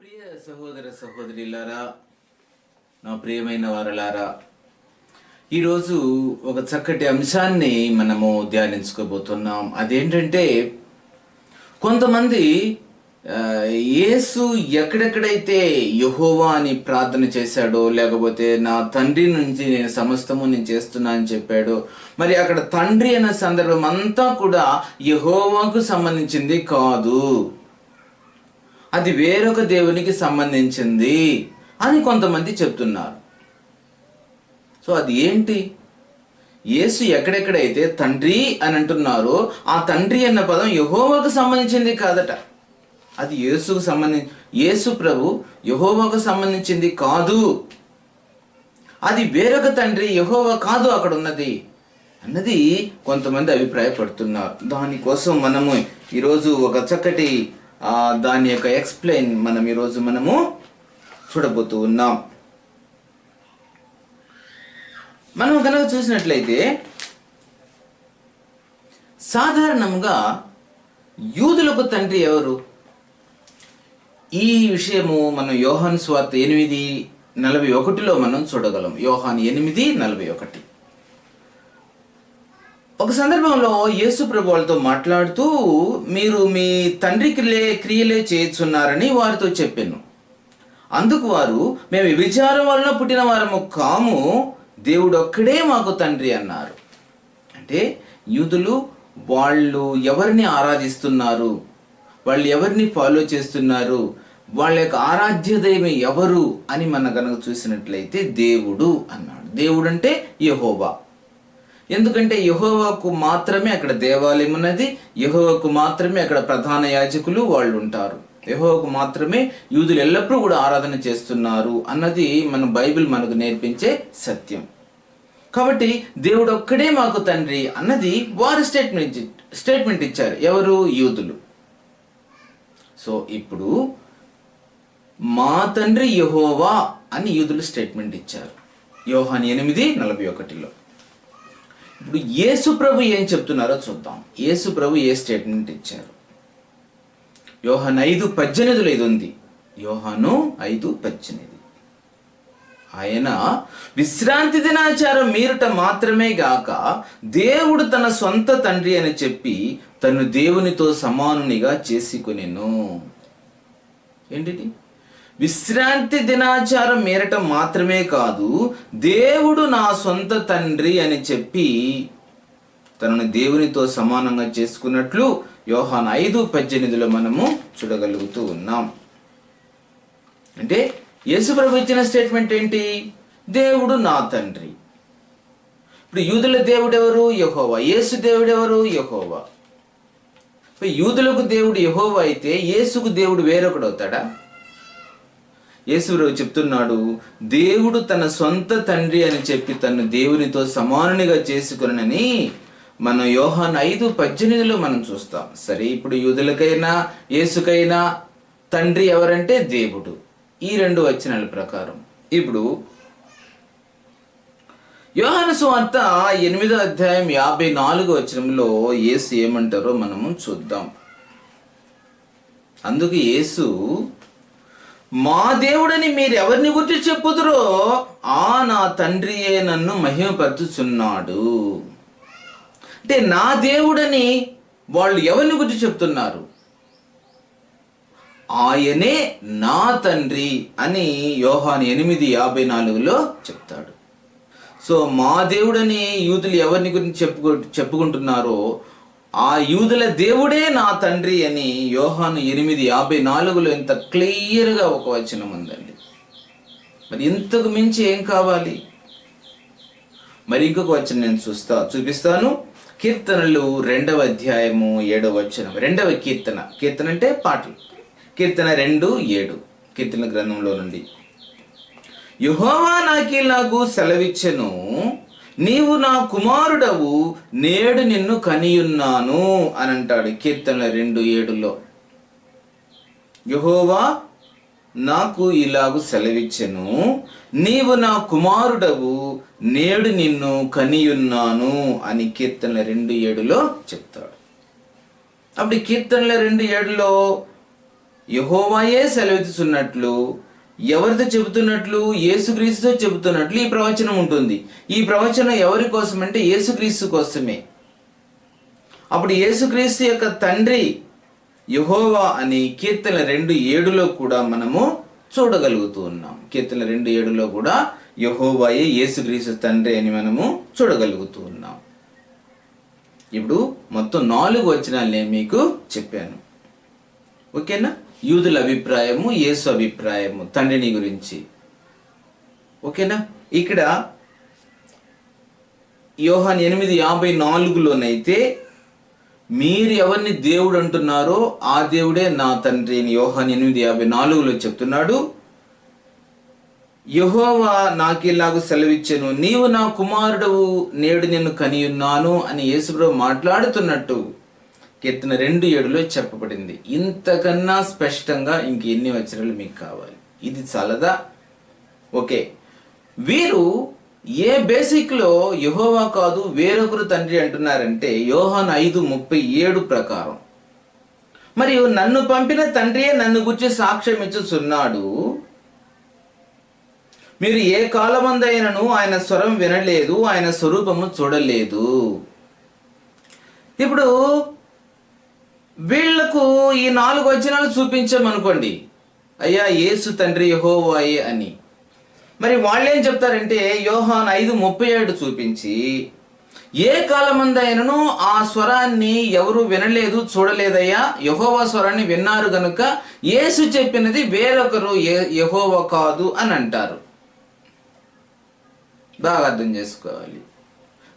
ప్రియ సహోదర సహోదరులారా నా ప్రియమైన వారలారా ఈరోజు ఒక చక్కటి అంశాన్ని మనము ధ్యానించుకోబోతున్నాం. అదేంటంటే కొంతమంది యేసు ఎక్కడెక్కడైతే యహోవా అని ప్రార్థన చేశాడో లేకపోతే నా తండ్రి నుంచి నేను సమస్తము నేను చేస్తున్నా అని చెప్పాడో మరి అక్కడ తండ్రి అనే సందర్భం అంతా కూడా యహోవాకు సంబంధించింది కాదు. అది వేరొక దేవునికి సంబంధించింది అని కొంతమంది చెప్తున్నారు. సో అది ఏంటి? యేసు ఎక్కడెక్కడైతే తండ్రి అని అంటున్నారో ఆ తండ్రి అన్న పదం యహోవాకు సంబంధించింది కాదట. అది యేసుకు సంబంధించి యేసు ప్రభు యహోవాకు సంబంధించింది కాదు. అది వేరొక తండ్రి యహోవా కాదు అక్కడ ఉన్నది అన్నది కొంతమంది అభిప్రాయపడుతున్నారు. దానికోసం మనము ఈరోజు ఒక చక్కటి దాని యొక్క ఎక్స్ప్లెయిన్ మనం ఈరోజు మనము చూడబోతూ ఉన్నాం. మనం కనుక చూసినట్లయితే సాధారణంగా యూదులకు తండ్రి ఎవరు? ఈ విషయము మనం యోహాన్ స్వార్త ఎనిమిది నలభై ఒకటిలో మనం చూడగలం. యోహాన్ ఎనిమిది నలభై ఒకటి. ఒక సందర్భంలో యేసు ప్రభు వాళ్ళతో మాట్లాడుతూ మీరు మీ తండ్రి క్రియలే క్రియలే చేయుచున్నారని వారితో చెప్పాను. అందుకు వారు మేము విచారం వలన పుట్టిన వారము కాము దేవుడు ఒక్కడే మాకు తండ్రి అన్నారు. అంటే యూదులు వాళ్ళు ఎవరిని ఆరాధిస్తున్నారు? వాళ్ళు ఎవరిని ఫాలో చేస్తున్నారు? వాళ్ళ యొక్క ఆరాధ్య దైవం ఎవరు? అని మన కనుక చూసినట్లయితే దేవుడు అన్నాడు. దేవుడు అంటే యహోబా ఎందుకంటే యహోవాకు మాత్రమే అక్కడ దేవాలయం ఉన్నది యహోవాకు మాత్రమే అక్కడ ప్రధాన యాజకులు వాళ్ళు ఉంటారు యహోవాకు మాత్రమే యూదులు ఎల్లప్పుడూ కూడా ఆరాధన చేస్తున్నారు అన్నది మన బైబిల్ మనకు నేర్పించే సత్యం. కాబట్టి దేవుడు ఒక్కడే మాకు తండ్రి అన్నది వారు స్టేట్మెంట్ స్టేట్మెంట్ ఇచ్చారు. ఎవరు? యూదులు. సో ఇప్పుడు మా తండ్రి యహోవా అని యూదులు స్టేట్మెంట్ ఇచ్చారు. యోహాన్ ఎనిమిది నలభై ఒకటిలో. ఇప్పుడు యేసు ప్రభు ఏం చెప్తున్నారో చూద్దాం. యేసు ప్రభు ఏ స్టేట్మెంట్ ఇచ్చారు? యోహన్ ఐదు పద్దెనిమిదిలో ఇది ఉంది. యోహాను ఐదు పద్దెనిమిది. ఆయన విశ్రాంతి దినాచారం మీరుట మాత్రమే గాక దేవుడు తన సొంత తండ్రి అని చెప్పి తను దేవునితో సమానునిగా చేసుకునేను. ఏంటిది? విశ్రాంతి దినాచారం మేరటం మాత్రమే కాదు దేవుడు నా సొంత తండ్రి అని చెప్పి తనను దేవునితో సమానంగా చేసుకున్నట్లు యోహాన్ ఐదు పద్దెనిమిదిలో మనము చూడగలుగుతూ ఉన్నాం. అంటే యేసుప్రభు ఇచ్చిన స్టేట్మెంట్ ఏంటి? దేవుడు నా తండ్రి. ఇప్పుడు యూదుల దేవుడు ఎవరు యహోవా. యేసు దేవుడు ఎవరు యహోవా యూదులకు దేవుడు యహోవా అయితే యేసుకు దేవుడు వేరొకడు యేసురావు చెప్తున్నాడు దేవుడు తన సొంత తండ్రి అని చెప్పి తను దేవునితో సమానునిగా చేసుకునని మనం యోహాన్ ఐదు పద్దెనిమిదిలో మనం చూస్తాం. సరే ఇప్పుడు యూదులకైనా యేసుకైనా తండ్రి ఎవరంటే దేవుడు. ఈ రెండు వచనాల ప్రకారం. ఇప్పుడు యోహాను సువార్త ఎనిమిదో అధ్యాయం యాభై నాలుగు వచనంలో యేసు ఏమంటారో మనము చూద్దాం. అందుకు యేసు మా దేవుడని మీరు ఎవరిని గురించి చెప్పుదురో ఆ నా తండ్రియే నన్ను మహిమపరుచుచున్నాడు. అంటే నా దేవుడని వాళ్ళు ఎవరిని గురించి చెప్తున్నారు? ఆయనే నా తండ్రి అని యోహాన్ ఎనిమిది యాభై నాలుగులో చెప్తాడు. సో మా దేవుడని యూతులు ఎవరిని గురించి చెప్పుకు చెప్పుకుంటున్నారో ఆ యూదుల దేవుడే నా తండ్రి అని యోహాను ఎనిమిది యాభై నాలుగులో ఇంత క్లియర్గా ఒక వచనం ఉందండి. మరి ఇంతకు మించి ఏం కావాలి? మరి ఇంకొక వచనం నేను చూస్తా చూపిస్తాను. కీర్తనలు రెండవ అధ్యాయము ఏడవ వచనం. రెండవ కీర్తన. కీర్తన అంటే పాటలు. కీర్తన రెండు ఏడు. కీర్తన గ్రంథంలో నుండి. యుహమా నాకి నాకు సెలవిచ్చెను. నీవు నా కుమారుడవు నేడు నిన్ను కనియున్నాను అని అంటాడు కీర్తన రెండు ఏడులో. యహోవా నాకు ఇలాగు సెలవిచ్చెను. నీవు నా కుమారుడవు నేడు నిన్ను కనియున్నాను అని కీర్తన రెండు ఏడులో చెప్తాడు. అప్పుడు కీర్తనల రెండు ఏడులో యహోవాయే సెలవిస్తున్నట్లు ఎవరితో చెబుతున్నట్లు? యేసుక్రీస్తుతో చెబుతున్నట్లు ఈ ప్రవచనం ఉంటుంది. ఈ ప్రవచనం ఎవరి కోసం అంటే యేసుక్రీస్తు కోసమే. అప్పుడు యేసుక్రీస్తు యొక్క తండ్రి యహోవా అని కీర్తన రెండు ఏడులో కూడా మనము చూడగలుగుతూ ఉన్నాం. కీర్తన రెండు ఏడులో కూడా యహోవాయే యేసుక్రీస్తు తండ్రి అని మనము చూడగలుగుతూ ఉన్నాం. ఇప్పుడు మొత్తం నాలుగు వచనాలు నేను మీకు చెప్పాను. ఓకేనా? యూదుల అభిప్రాయము యేసు అభిప్రాయము తండ్రిని గురించి. ఓకేనా? ఇక్కడ యోహాన్ ఎనిమిది యాభై నాలుగులోనైతే మీరు ఎవరిని దేవుడు అంటున్నారో ఆ దేవుడే నా తండ్రి అని యోహాన్ ఎనిమిది యాభై నాలుగులో చెప్తున్నాడు. యహోవా నాకిలాగు సెలవిచ్చెను. నీవు నా కుమారుడవు నేడు నిన్ను కనియున్నాను అని యేసుప్రభు మాట్లాడుతున్నట్టు. కీర్తన రెండు ఏడులో చెప్పబడింది. ఇంతకన్నా స్పష్టంగా ఇంక ఎన్ని వచనాలు మీకు కావాలి? ఇది చాలదా? ఓకే. వీరు ఏ బేసిక్లో యహోవా కాదు వేరొకరు తండ్రి అంటున్నారంటే యోహాన్ ఐదు ముప్పై ఏడు ప్రకారం. మరియు నన్ను పంపిన తండ్రియే నన్ను గుర్చి సాక్ష్యం ఇచ్చుచున్నాడు మీరు ఏ కాలమందైనను ఆయన స్వరం వినలేదు ఆయన స్వరూపము చూడలేదు. ఇప్పుడు వీళ్ళకు ఈ నాలుగు వచనాలు చూపించామనుకోండి. అయ్యా యేసు తండ్రి యహోవాయే అని. మరి వాళ్ళేం చెప్తారంటే యోహాన్ ఐదు ముప్పై ఏడు చూపించి ఏ కాలమందైనను ఆ స్వరాన్ని ఎవరు వినలేదు చూడలేదయ్యా? యహోవా స్వరాన్ని విన్నారు గనుక యేసు చెప్పినది వేరొకరు యహోవ కాదు అని అంటారు. బాగా అర్థం చేసుకోవాలి.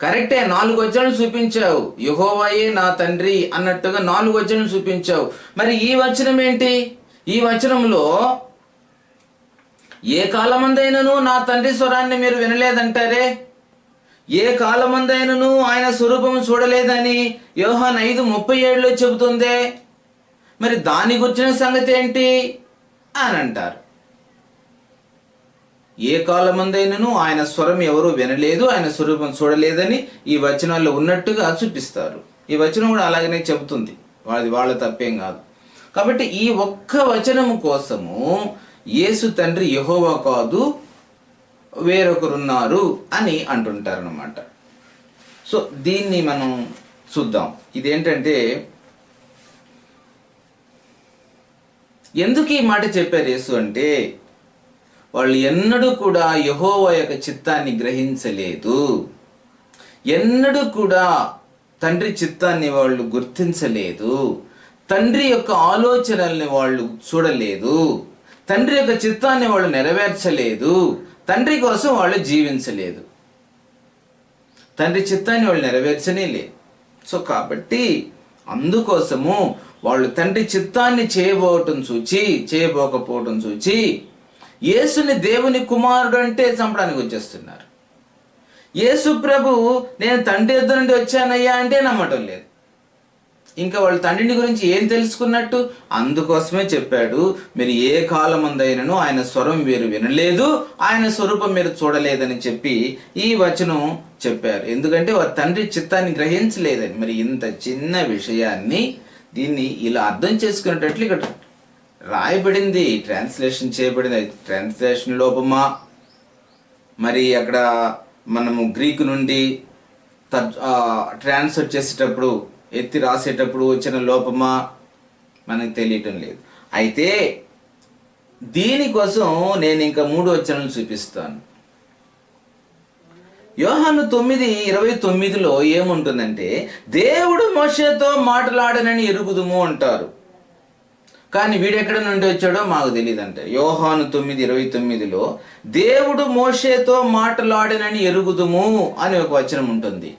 కరెక్టే నాలుగు వచనాలు చూపించావు. యుహోవాయే నా తండ్రి అన్నట్టుగా నాలుగు వచనం చూపించావు. మరి ఈ వచనం ఏంటి? ఈ వచనంలో ఏ కాలమందైనను నా తండ్రి స్వరాన్ని మీరు వినలేదంటారే? ఏ కాలమందైనను ఆయన స్వరూపం చూడలేదని యోహాన్ ఐదు ముప్పై ఏడులో చెబుతుందే? మరి దాని గురించిన సంగతి ఏంటి? అని అంటారు. ఏ కాలమందైనను ఆయన స్వరం ఎవరు వినలేదు ఆయన స్వరూపం చూడలేదని ఈ వచనాల్లో ఉన్నట్టుగా చూపిస్తారు. ఈ వచనం కూడా అలాగనే చెబుతుంది. వాళ్ళది వాళ్ళ తప్పేం కాదు. కాబట్టి ఈ ఒక్క వచనము కోసము యేసు తండ్రి యెహోవా కాదు వేరొకరున్నారు అని అంటుంటారనమాట సో దీన్ని మనం చూద్దాం. ఇదేంటంటే ఎందుకు ఈ మాట చెప్పారు యేసు అంటే వాళ్ళు ఎన్నడూ కూడా యహోవ యొక్క చిత్తాన్ని గ్రహించలేదు. ఎన్నడూ కూడా తండ్రి చిత్తాన్ని వాళ్ళు గుర్తించలేదు. తండ్రి యొక్క ఆలోచనల్ని వాళ్ళు చూడలేదు. తండ్రి యొక్క చిత్తాన్ని వాళ్ళు నెరవేర్చలేదు. తండ్రి కోసం వాళ్ళు జీవించలేదు. తండ్రి చిత్తాన్ని వాళ్ళు నెరవేర్చనే లేదు. సో కాబట్టి అందుకోసము వాళ్ళు తండ్రి చిత్తాన్ని చేయబోవటం చూచి చేయబోకపోవటం చూచి యేసుని దేవుని కుమారుడు అంటే చంపడానికి వచ్చేస్తున్నారు. యేసు ప్రభు నేను తండ్రి ఎద్దు నుండి వచ్చానయ్యా అంటే నమ్మటం లేదు. ఇంకా వాళ్ళ తండ్రిని గురించి ఏం తెలుసుకున్నట్టు? అందుకోసమే చెప్పాడు మీరు ఏ కాలమందైనను ఆయన స్వరం మీరు వినలేదు ఆయన స్వరూపం మీరు చూడలేదని చెప్పి ఈ వచనం చెప్పారు. ఎందుకంటే వారి తండ్రి చిత్తాన్ని గ్రహించలేదని. మరి ఇంత చిన్న విషయాన్ని దీన్ని ఇలా అర్థం చేసుకునేటట్లు ఇక్కడ రాయబడింది ట్రాన్స్లేషన్ చేయబడింది. ట్రాన్స్లేషన్ లోపమా? మరి అక్కడ మనము గ్రీకు నుండి ట్రాన్స్ఫర్ చేసేటప్పుడు ఎత్తి రాసేటప్పుడు వచ్చిన లోపమా? మనకు తెలియటం లేదు. అయితే దీనికోసం నేను ఇంకా మూడు వచనాలు చూపిస్తాను. యోహాను తొమ్మిది ఇరవై తొమ్మిదిలో ఏముంటుందంటే దేవుడు మోషతో మాట్లాడనని ఎరుగుదుము అంటారు. కానీ వీడెక్కడ నుండి వచ్చాడో మాకు తెలియదంట యోహాను తొమ్మిది ఇరవై తొమ్మిదిలో దేవుడు మోషేతో మాట్లాడినని ఎరుగుదుము అని ఒక వచనం ఉంటుంది.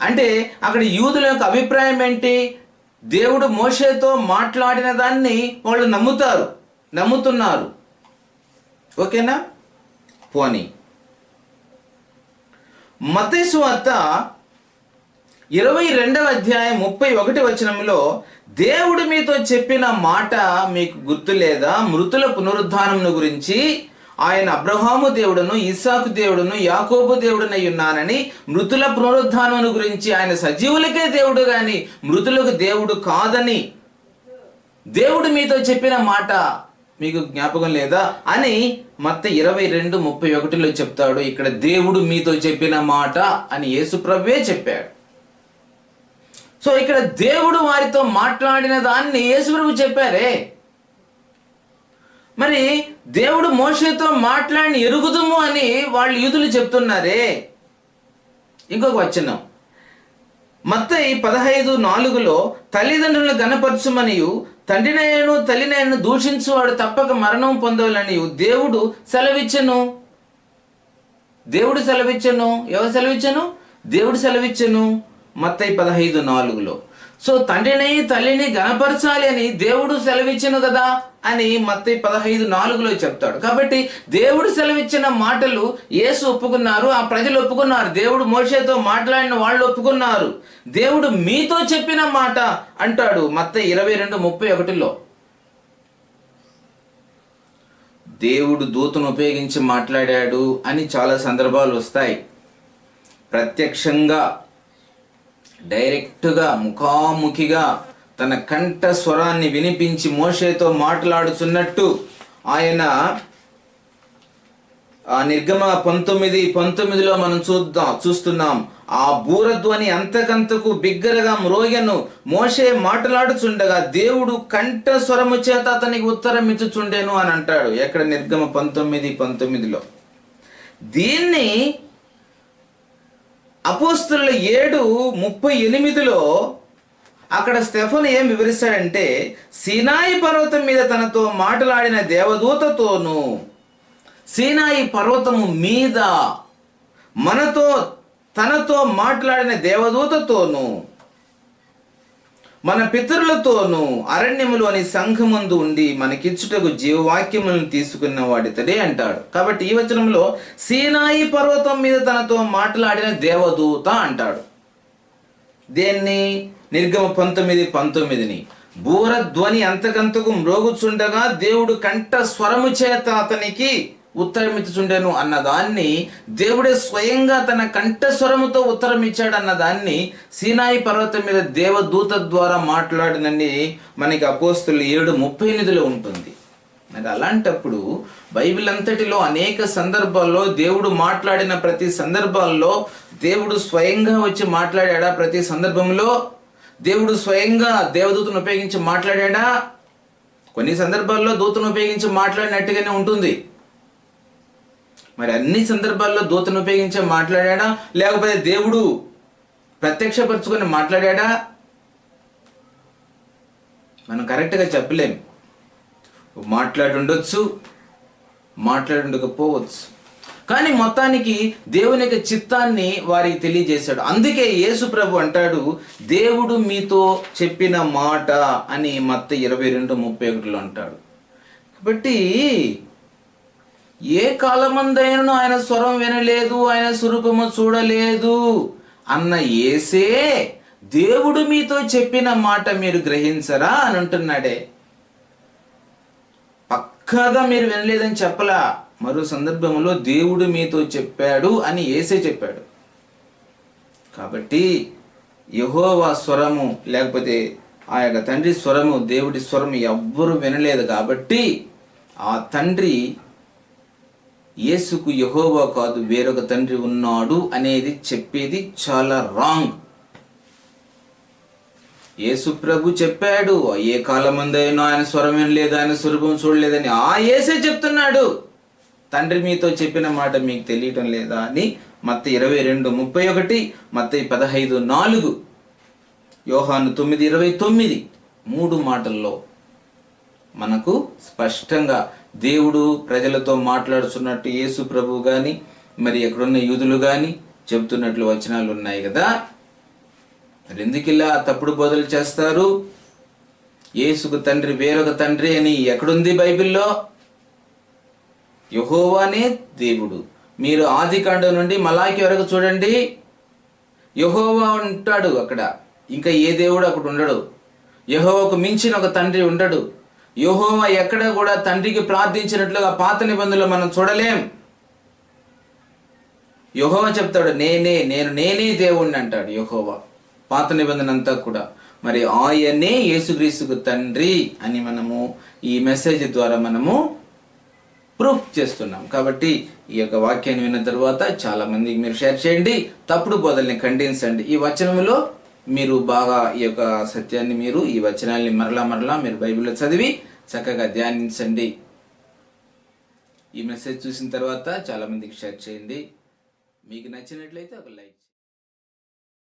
అంటే అక్కడ యూదుల యొక్క అభిప్రాయం ఏంటి? దేవుడు మోషేతో మాట్లాడిన దాన్ని వాళ్ళు నమ్ముతారు నమ్ముతున్నారు. ఓకేనా? పోనీ. మతేసు వార్త ఇరవై రెండవ అధ్యాయం ముప్పై ఒకటి వచనంలో దేవుడు మీతో చెప్పిన మాట మీకు గుర్తు లేదా? మృతుల పునరుద్ధానం గురించి ఆయన అబ్రహాము దేవుడును ఇస్సాకు దేవుడును యాకోబు దేవుడునై ఉన్నానని మృతుల పునరుద్ధానం గురించి ఆయన సజీవులకే దేవుడు గాని మృతులకు దేవుడు కాదని దేవుడు మీతో చెప్పిన మాట మీకు జ్ఞాపకం లేదా? అని మత్త ఇరవై రెండు ముప్పై ఒకటిలో చెప్తాడు. ఇక్కడ దేవుడు మీతో చెప్పిన మాట అని యేసుప్రభే చెప్పాడు. సో ఇక్కడ దేవుడు వారితో మాట్లాడిన దాన్ని యేసుప్రభు చెప్పారే. మరి దేవుడు మోషతో మాట్లాడిన ఎరుగుదుము అని వాళ్ళు యూదులు చెప్తున్నారే. ఇంకొక వచనం. మత్తయి పదహైదు నాలుగులో తల్లిదండ్రులను గనపరచుమనియు తండ్రినైనను తల్లినైనను దూషించువాడు తప్పక మరణం పొందవలని దేవుడు సెలవిచ్చను. దేవుడు సెలవిచ్చను. ఎవరు సెలవిచ్చను? దేవుడు సెలవిచ్చను. మత్తై పదహైదు నాలుగులో. సో తండ్రిని తల్లిని గనపరచాలి అని దేవుడు సెలవిచ్చిన కదా? అని మత్తయి పదహైదు నాలుగులో చెప్తాడు. కాబట్టి దేవుడు సెలవిచ్చిన మాటలు యేసు ఒప్పుకున్నారు ఆ ప్రజలు ఒప్పుకున్నారు దేవుడు మోషేతో మాట్లాడిన వాళ్ళు ఒప్పుకున్నారు. దేవుడు మీతో చెప్పిన మాట అంటాడు మత్తయి ఇరవై రెండు ముప్పై ఒకటిలో. దేవుడు దూతను ఉపయోగించి మాట్లాడాడు అని చాలా సందర్భాలు వస్తాయి. ప్రత్యక్షంగా డైరెక్ట్గా ముఖాముఖిగా తన కంఠ స్వరాన్ని వినిపించి మోషేతో మాట్లాడుచున్నట్టు ఆయన ఆ నిర్గమ పంతొమ్మిది పంతొమ్మిదిలో మనం చూద్దాం చూస్తున్నాం. ఆ బూరధ్వని అంతకంతకు బిగ్గరగా మ్రోగను మోషే మాట్లాడుచుండగా దేవుడు కంఠ స్వరము చేత అతనికి ఉత్తరం ఇచ్చుచుండేను అని అంటాడు ఎక్కడ నిర్గమ పంతొమ్మిది పంతొమ్మిదిలో. దీన్ని అపోస్తుల ఏడు ముప్పై ఎనిమిదిలో అక్కడ స్టెఫన్ ఏం వివరిస్తాడంటే సీనాయి పర్వతం మీద తనతో మాట్లాడిన దేవదూతతోనూ సీనాయి పర్వతము మీద మనతో తనతో మాట్లాడిన దేవదూతతోనూ మన పితరులతోనూ అనే సంఘమందు ఉండి మనకిచ్చుటకు జీవవాక్యములను తీసుకున్న వాడితడే అంటాడు. కాబట్టి ఈ వచనంలో సీనాయి పర్వతం మీద తనతో మాట్లాడిన దేవదూత అంటాడు. దేన్ని? నిర్గమ పంతొమ్మిది పంతొమ్మిదిని. బూరధ్వని అంతకంతకు మ్రోగుచుండగా దేవుడు కంఠ స్వరము చేత అతనికి ఉత్తరమిచ్చుచుండెను అన్నదాన్ని. దేవుడే స్వయంగా తన కంఠస్వరముతో ఉత్తరం ఇచ్చాడు అన్నదాన్ని సీనాయి పర్వతం మీద దేవదూత ద్వారా మాట్లాడినని మనకి అపోస్తులు ఏడు ముప్పై ఎనిమిదిలో ఉంటుంది. మరి అలాంటప్పుడు బైబిల్ అంతటిలో అనేక సందర్భాల్లో దేవుడు మాట్లాడిన ప్రతి సందర్భాల్లో దేవుడు స్వయంగా వచ్చి మాట్లాడాడా ప్రతి సందర్భంలో? దేవుడు స్వయంగా దేవదూతను ఉపయోగించి మాట్లాడాడా? కొన్ని సందర్భాల్లో దూతను ఉపయోగించి మాట్లాడినట్టుగానే ఉంటుంది. మరి అన్ని సందర్భాల్లో దూతను ఉపయోగించి మాట్లాడాడా? లేకపోతే దేవుడు ప్రత్యక్షపరుచుకొని మాట్లాడా మనం కరెక్ట్గా చెప్పలేం. మాట్లాడుండొచ్చు మాట్లాడుండకపోవచ్చు. కానీ మొత్తానికి దేవుని యొక్క చిత్తాన్ని వారికి తెలియజేశాడు. అందుకే యేసు ప్రభు అంటాడు దేవుడు మీతో చెప్పిన మాట అని మత్త ఇరవై రెండు ముప్పై ఒకటిలో అంటాడు. కాబట్టి ఏ కాలమందైనను ఆయన స్వరం వినలేదు ఆయన స్వరూపము చూడలేదు? అన్న ఏసే దేవుడు మీతో చెప్పిన మాట మీరు గ్రహించరా అని అంటున్నాడే. పక్కాగా మీరు వినలేదని చెప్పలా. మరో సందర్భంలో దేవుడు మీతో చెప్పాడు అని ఏసే చెప్పాడు. కాబట్టి యహోవా స్వరము లేకపోతే ఆ యొక్క తండ్రి స్వరము దేవుడి స్వరము ఎవ్వరు వినలేదు కాబట్టి ఆ తండ్రి యేసుకు యహోవా కాదు వేరొక తండ్రి ఉన్నాడు అనేది చెప్పేది చాలా రాంగ్ యేసు ప్రభు చెప్పాడు ఏ కాలమందైనా ఆయన స్వరం లేదు ఆయన స్వరూపం చూడలేదని. ఆ యేసే చెప్తున్నాడు. తండ్రి మీతో చెప్పిన మాట మీకు తెలియటం లేదా అని మత్త ఇరవై రెండు ముప్పై ఒకటి మత్త పదహైదు నాలుగు యోహాను తొమ్మిది ఇరవై తొమ్మిది మూడు మాటల్లో మనకు స్పష్టంగా దేవుడు ప్రజలతో మాట్లాడుతున్నట్టు యేసు ప్రభు కానీ మరి ఎక్కడున్న యూదులు కానీ చెబుతున్నట్లు వచనాలు ఉన్నాయి కదా. మరి ఎందుకు ఇలా తప్పుడు బోధలు చేస్తారు? యేసుకు తండ్రి వేరొక తండ్రి అని ఎక్కడుంది బైబిల్లో? యహోవానే దేవుడు. మీరు ఆది కాండం నుండి మలాకి వరకు చూడండి. యహోవా ఉంటాడు అక్కడ. ఇంకా ఏ దేవుడు అక్కడ ఉండడు. యహోవాకు మించిన ఒక తండ్రి ఉండడు. యహోవ ఎక్కడ కూడా తండ్రికి ప్రార్థించినట్లుగా పాత నిబంధనలు మనం చూడలేం. యహోవ చెప్తాడు నేనే నేను నేనే దేవుణ్ణి అంటాడు యహోవ. పాత నిబంధన అంతా కూడా. మరి ఆయనే యేసుక్రీస్తుకు తండ్రి అని మనము ఈ మెసేజ్ ద్వారా మనము ప్రూఫ్ చేస్తున్నాం. కాబట్టి ఈ యొక్క వాక్యాన్ని విన్న తర్వాత చాలా మందికి మీరు షేర్ చేయండి. తప్పుడు బోధల్ని ఖండించండి. ఈ వచనంలో మీరు బాగా ఈ యొక్క సత్యాన్ని మీరు ఈ వచనాల్ని మరలా మరలా మీరు బైబిల్లో చదివి చక్కగా ధ్యానించండి. ఈ మెసేజ్ చూసిన తర్వాత చాలామందికి షేర్ చేయండి. మీకు నచ్చినట్లయితే ఒక లైక్